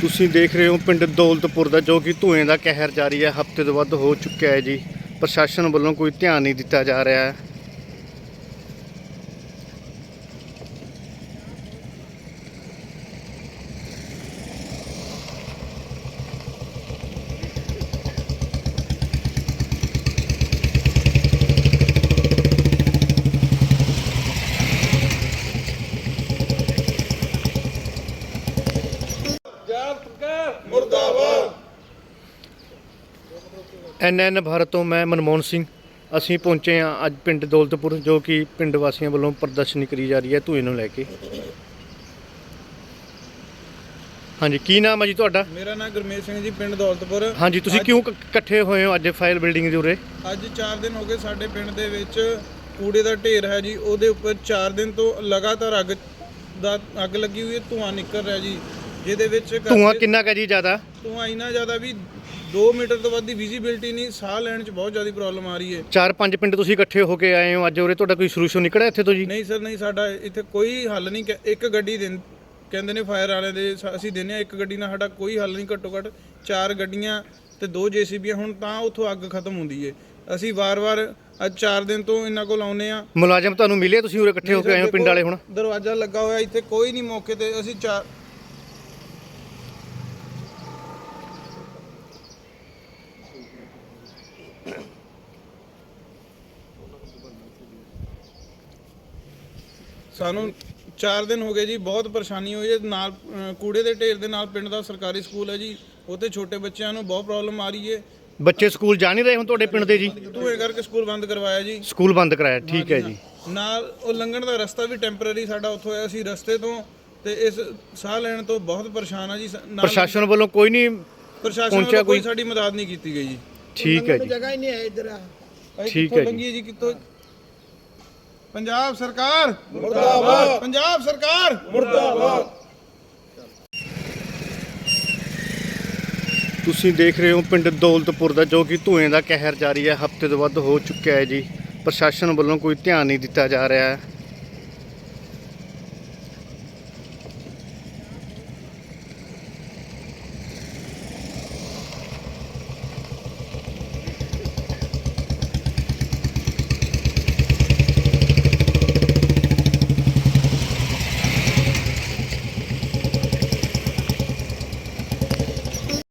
ਤੁਸੀਂ ਦੇਖ ਰਹੇ ਹੋ ਪਿੰਡ ਦੌਲਤਪੁਰ ਦਾ, ਜੋ ਕਿ ਧੂਏ ਦਾ ਕਹਿਰ ਜਾਰੀ ਹੈ। ਹਫ਼ਤੇ ਤੋਂ ਵੱਧ ਹੋ ਚੁੱਕਿਆ ਹੈ ਜੀ। ਪ੍ਰਸ਼ਾਸਨ ਵੱਲੋਂ ਕੋਈ ਧਿਆਨ ਨਹੀਂ ਦਿੱਤਾ ਜਾ ਰਿਹਾ ਹੈ। ਐਨਐਨ ਭਾਰਤ ਤੋਂ ਮੈਂ ਮਨਮੋਹਨ ਸਿੰਘ। ਅਸੀਂ ਪਹੁੰਚੇ ਹਾਂ ਅੱਜ ਪਿੰਡ ਦੌਲਤਪੁਰ ਜੋ ਕਿ ਪਿੰਡ ਵਾਸੀਆਂ ਵੱਲੋਂ ਪ੍ਰਦਰਸ਼ਨੀ ਕਰੀ ਜਾ ਰਹੀ ਹੈ ਧੂਏ ਨੂੰ ਲੈ ਕੇ। ਹਾਂਜੀ ਕੀ ਨਾਮ ਹੈ ਜੀ ਤੁਹਾਡਾ? ਮੇਰਾ ਨਾਮ ਗੁਰਮੇਸ਼ ਸਿੰਘ ਜੀ ਪਿੰਡ ਦੌਲਤਪੁਰ। ਹਾਂਜੀ ਤੁਸੀਂ ਕਿਉਂ ਕ- ਇਕੱਠੇ ਹੋਏ ਹੋ ਅੱਜ ਫਾਇਰ ਬਿਲਡਿੰਗ ਦੇ ਉਰੇ? ਅੱਜ 4 ਦਿਨ ਹੋ ਗਏ ਸਾਡੇ ਪਿੰਡ ਦੇ ਵਿੱਚ ਕੂੜੇ ਦਾ ਢੇਰ ਹੈ ਜੀ ਉਹਦੇ ਉੱਪਰ 4 ਦਿਨ ਤੋਂ ਲਗਾਤਾਰ ਅੱਗ ਦਾ ਅੱਗ ਲੱਗੀ ਹੋਈ ਹੈ ਧੂਆਂ ਨਿਕਲ ਰਿਹਾ ਜੀ। ਜਿਹਦੇ ਵਿੱਚ ਕਰਕੇ- ਧੂਆਂ ਕਿੰਨਾ ਕੁ ਜੀ ਜ਼ਿਆਦਾ? ਧੂਆਂ ਇੰਨਾ ਜ਼ਿਆਦਾ ਵੀ 2 ਮੀਟਰ ਤੋਂ ਵੱਧ ਦੀ ਵਿਜ਼ਿਬਿਲਟੀ ਨਹੀਂ ਸਾਹ ਲੈਣ 'ਚ ਬਹੁਤ ਜ਼ਿਆਦਾ ਪ੍ਰੋਬਲਮ ਆ ਰਹੀ ਹੈ। ਚਾਰ ਪੰਜ ਪਿੰਡ ਤੁਸੀਂ ਇਕੱਠੇ ਹੋ ਕੇ ਆਏ ਹੋ ਅੱਜ ਉਰੇ ਤੁਹਾਡਾ ਕੋਈ ਸੋਲੂਸ਼ਨ ਨਿਕਲਿਆ ਇੱਥੇ ਤੋਂ ਜੀ? ਨਹੀਂ ਸਰ ਨਹੀਂ ਸਾਡਾ ਇੱਥੇ ਕੋਈ ਹੱਲ ਨਹੀਂ ਕਿ- ਇੱਕ ਗੱਡੀ ਦੇ ਕਹਿੰਦੇ ਨੇ ਫਾਇਰ ਵਾਲਿਆਂ ਦੇ ਸ- ਅਸੀਂ ਦਿੰਦੇ ਹਾਂ ਇੱਕ ਗੱਡੀ ਨਾਲ ਸਾਡਾ ਕੋਈ ਹੱਲ ਨਹੀਂ ਘੱਟੋ ਘੱਟ ਚਾਰ ਗੱਡੀਆਂ ਤੇ ਦੋ ਜੀਸੀਬੀਆਂ ਹੁਣ ਤਾਂ ਉੱਥੋਂ ਅੱਗ ਖਤਮ ਹੁੰਦੀ ਏ। ਅਸੀਂ ਵਾਰ-ਵਾਰ ਅੱਜ 4 ਦਿਨ ਤੋਂ ਇਹਨਾਂ ਕੋਲ ਆਉਨੇ ਆ ਮੁਲਾਜ਼ਮ ਤੁਹਾਨੂੰ ਮਿਲੇ ਤੁਸੀਂ ਉਰੇ ਇਕੱਠੇ ਹੋ ਕੇ ਆਏ ਹੋ ਪਿੰਡ ਵਾਲੇ ਹੁਣ? ਦਰਵਾਜ਼ਾ ਲੱਗਾ ਹੋਇਆ ਇੱਥੇ ਕੋਈ ਨਹੀਂ ਮੌਕੇ ਤੇ ਅਸੀਂ ਚਾਰ ਸਾਨੂੰ 4 ਦਿਨ ਹੋ ਗਏ ਜੀ ਬਹੁਤ ਪਰੇਸ਼ਾਨੀ ਹੋਈ ਹੈ। ਨਾਲ ਕੂੜੇ ਦੇ ਢੇਰ ਦੇ ਨਾਲ ਪਿੰਡ ਦਾ ਸਰਕਾਰੀ ਸਕੂਲ ਹੈ ਜੀ। ਉੱਥੇ ਛੋਟੇ ਬੱਚਿਆਂ ਨੂੰ ਬਹੁਤ ਪ੍ਰੋਬਲਮ ਆ ਰਹੀ ਹੈ। ਬੱਚੇ ਸਕੂਲ ਜਾ ਨਹੀਂ ਰਹੇ ਹੁਣ ਤੁਹਾਡੇ ਪਿੰਡ ਦੇ ਜੀ? ਧੂਏ ਕਰਕੇ ਸਕੂਲ ਬੰਦ ਕਰਵਾਇਆ ਜੀ। ਸਕੂਲ ਬੰਦ ਕਰਾਇਆ ਠੀਕ ਹੈ ਜੀ। ਨਾਲ ਉਹ ਲੰਘਣ ਦਾ ਰਸਤਾ ਵੀ ਟੈਂਪਰੇਰੀ ਸਾਡਾ ਉੱਥੋਂ ਹੈ ਅਸੀਂ ਰਸਤੇ ਤੋਂ ਤੇ ਇਸ ਸਾਹ ਲੈਣ ਤੋਂ ਬਹੁਤ ਪਰੇਸ਼ਾਨ ਆ ਜੀ। ਸ- ਨਾਲ ਪ੍ਰਸ਼ਾਸਨ ਵੱਲੋਂ ਕੋਈ ਨਹੀਂ ਪ੍ਰਸ਼ਾਸਨ ਵੱਲੋਂ ਕੋਈ? ਸਾਡੀ ਮਦਦ ਨਹੀਂ ਕੀਤੀ ਗਈ ਜੀ। ਠੀਕ ਹੈ ਜੀ। ਜਗ੍ਹਾ ਹੀ ਨਹੀਂ ਹੈ ਇਧਰ। ਠੀਕ ਹੈ ਜੀ। ਕਿੱਥੋਂ ਪੰਜਾਬ ਸਰਕਾਰ। ਮੁਰਦਾਬਾਦ। ਪੰਜਾਬ ਸਰਕਾਰ। ਤੁਸੀਂ ਦੇਖ ਰਹੇ ਹੋ ਪਿੰਡ ਦੌਲਤਪੁਰ ਦਾ ਜੋ ਕਿ ਧੂਏ ਦਾ ਕਹਿਰ ਜਾਰੀ ਹੈ। ਹਫ਼ਤੇ ਤੋਂ ਵੱਧ ਹੋ ਚੁੱਕਿਆ ਹੈ ਜੀ। ਪ੍ਰਸ਼ਾਸਨ ਵੱਲੋਂ ਕੋਈ ਧਿਆਨ ਨਹੀਂ ਦਿੱਤਾ ਜਾ ਰਿਹਾ ਹੈ।